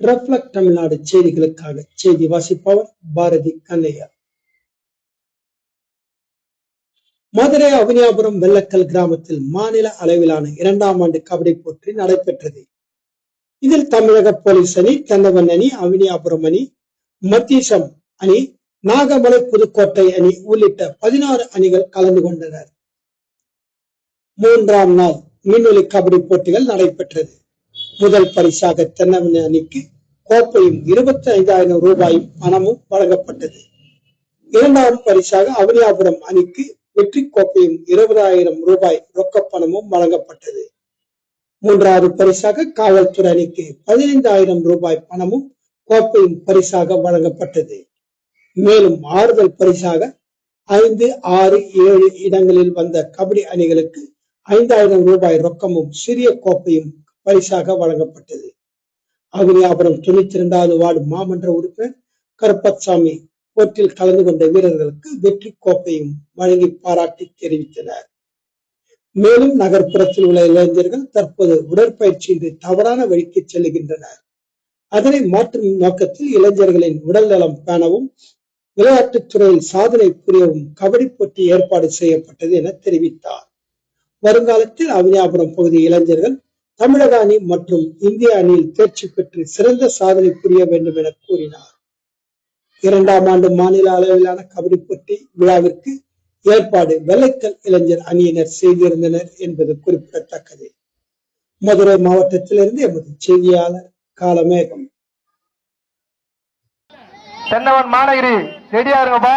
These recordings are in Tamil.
ரெஃப்ளக்ட் தமிழ்நாடு செய்திகளுக்காக செய்தி வாசிப்பவர் பாரதி கண்ணையா. மதுரை அவனியாபுரம் வெள்ளக்கல் கிராமத்தில் மாநில அளவிலான இரண்டாம் ஆண்டு கபடி போட்டி நடைபெற்றது. இதில் தமிழக போலீஸ் அணி தந்தவன் அணி அவனியாபுரம் அணி மத்தீசம் அணி நாகமலை புதுக்கோட்டை அணி உள்ளிட்ட பதினாறு அணிகள் கலந்து கொண்டனர். மூன்றாம் நாள் மின்வெளி கபடி போட்டிகள் நடைபெற்றது. முதல் பரிசாக தென்னவன அணிக்கு கோப்பையும் இருபத்தி ஐந்தாயிரம் ரூபாயும் பணமும் வழங்கப்பட்டது. இரண்டாம் பரிசாக அவனியாபுரம் அணிக்கு வெற்றி கோப்பையும் இருபதாயிரம் ரூபாய் ரொக்க பணமும் வழங்கப்பட்டது. மூன்றாவது பரிசாக காவல்துறை அணிக்கு பதினைந்தாயிரம் ரூபாய் பணமும் கோப்பையும் பரிசாக வழங்கப்பட்டது. மேலும் ஆறுதல் பரிசாக ஐந்து ஆறு ஏழு இடங்களில் வந்த கபடி அணிகளுக்கு ஐந்தாயிரம் ரூபாய் ரொக்கமும் சிறிய கோப்பையும் பரிசாக வழங்கப்பட்டது. அவினியாபுரம் தொண்ணூத்தி இரண்டாவது வார்டு மாமன்ற உறுப்பினர் கருப்பசாமி போட்டியில் கலந்து கொண்ட வீரர்களுக்கு வெற்றி கோப்பையும் வழங்கி பாராட்டி தெரிவித்தனர். மேலும் நகர்ப்புறத்தில் உள்ள இளைஞர்கள் தற்போது உடற்பயிற்சியின்றி தவறான வழிக்கு செல்லுகின்றனர் அதனை மாற்றும் நோக்கத்தில் இளைஞர்களின் உடல் நலம் பேணவும் விளையாட்டுத் துறையில் சாதனை புரியவும் கபடி போட்டி ஏற்பாடு செய்யப்பட்டது என தெரிவித்தார். வருங்காலத்தில் அவனியாபுரம் பகுதி இளைஞர்கள் தமிழக அணி மற்றும் இந்திய அணியில் தேர்ச்சி பெற்று சிறந்த சாதனை புரிய வேண்டும் என கூறினார். இரண்டாம் ஆண்டு மாநில அளவிலான கபடி போட்டி விழாவிற்கு ஏற்பாடு வெள்ளைக்கல் இளைஞர் அணியினர் செய்திருந்தனர் என்பது குறிப்பிடத்தக்கது. மதுரை மாவட்டத்திலிருந்து எமது செய்தியாளர் காலமேகம். தென்னவன் மாநகரி ரெடியா இருங்கப்பா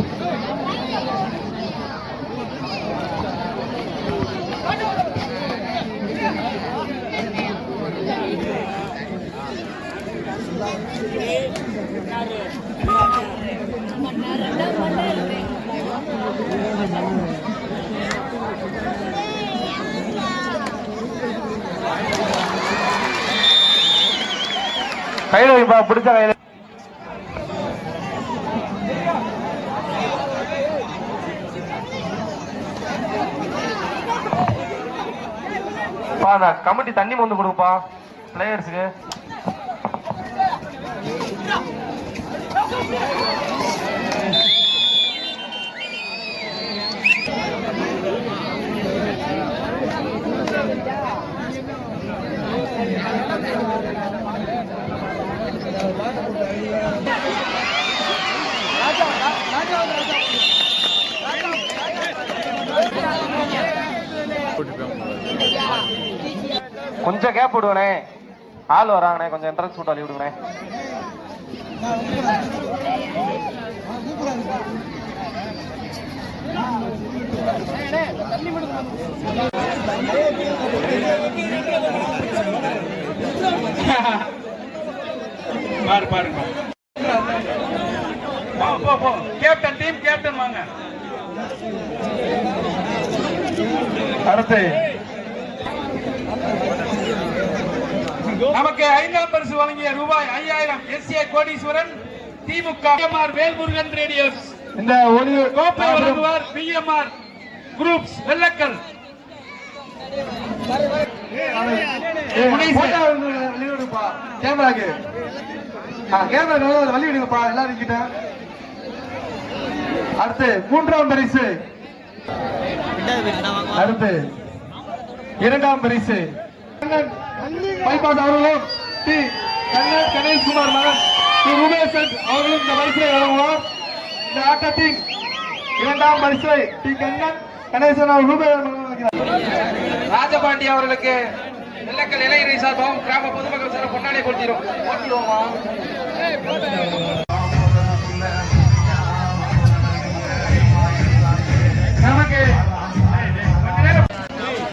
கையில் வைப்பா பிடிச்ச கையில் பா கமிட்டி தண்ணி வந்து கொடுப்பா பிளேயர்ஸுக்கு. கொஞ்சம் கேப் விடுவனே. ஆள் வராங்கண்ணே கொஞ்சம் என்ட்ரன்ஸ் விட்டு அள்ளி விடுங்கண்ணே. பாரு பாருங்க போ, போ, போ. கேப்டன் டீம் கேப்டன் வாங்க. அடுத்து. நமக்கு ஐந்தாம் பரிசு வழங்கிய ரூபாய் ஐயாயிரம் எஸ்ஏ கோடீஸ்வரன் திமுக பிஎம்ஆர் வேல்முருகன் ரேடியோஸ். இந்த ஒளி கோப்பை வழங்குவார் பிஎம்ஆர் குரூப்ஸ் வெள்ளக்கல். கேமராக்கு. கேமரா வழி விடுங்கப்பா எல்லாரும் கிட்ட அடுத்து மூன்றாம் பரிசு. அடுத்து இரண்டாம் பரிசு. பைபாட் அவர்களும் டி கண்ணன் கணேஷ்குமார் மகன் டி உமேசன் அவர்களும் இந்த பரிசை வழங்குவார் இந்த ஆட்டத்தின் இரண்டாம் பரிசை டி கண்ணன் கணேசன் அவர் ரூபாய் ராஜபாண்டி அவர்களுக்கு வெள்ளக்கல் இளைஞரை சார்பாகவும் கிராம பொதுமக்கள் சார்பாக பொன்னாடை கொடுத்திரும்